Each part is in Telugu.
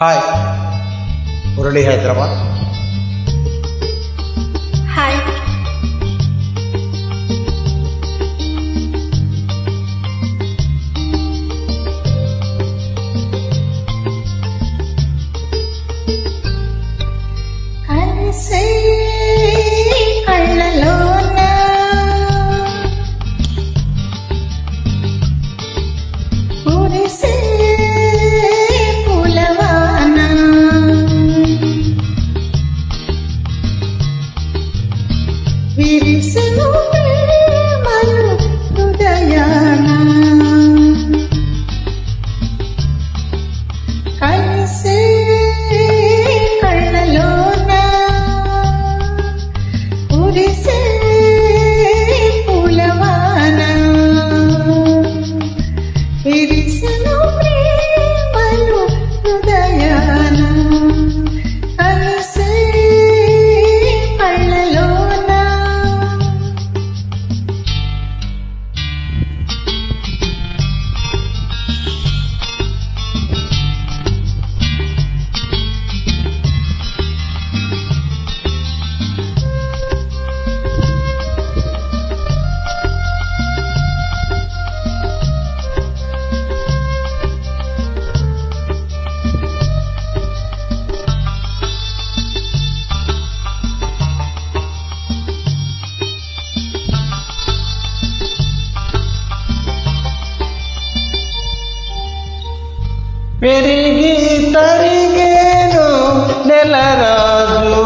హాయ్. మురళి హైదరాబాద్. హాయ్. కలిసే హృదయాన పెరిగి తరిగేను నెలరాజు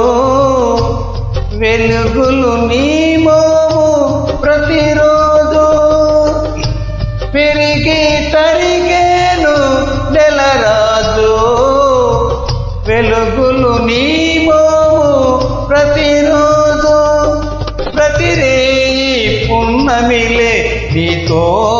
వెలుగులు నీ మోము ప్రతిరోజు. పెరిగి తరిగేను నెలరాజు వెలుగులు నీ మోము ప్రతిరోజు. ప్రతిరే పున్నమిలే నీతో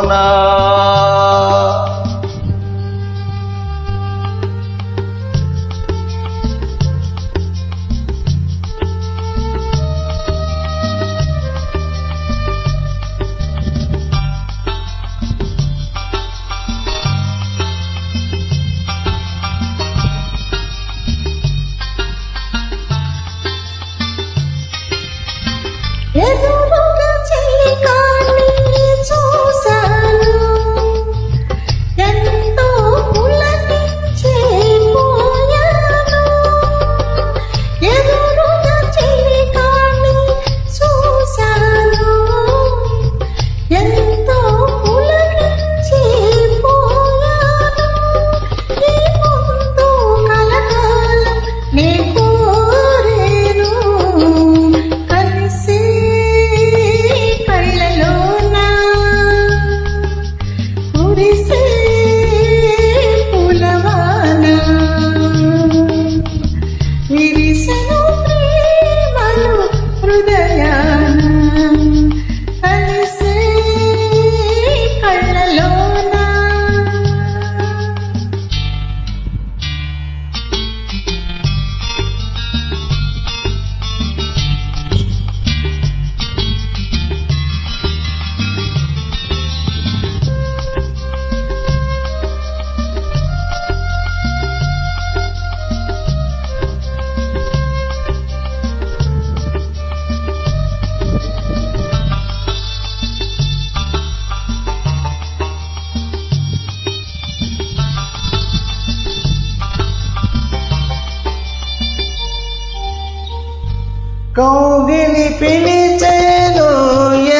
కౌగిలి పిలిచేను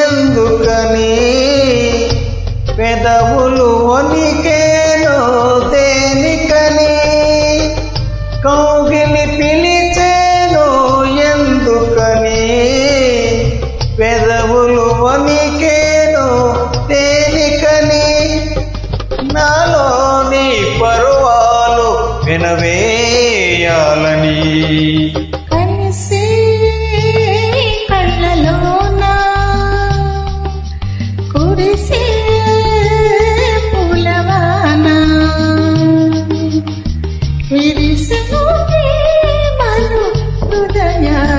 ఎందుకని పెదవులు Diri sendiri malu Rodanya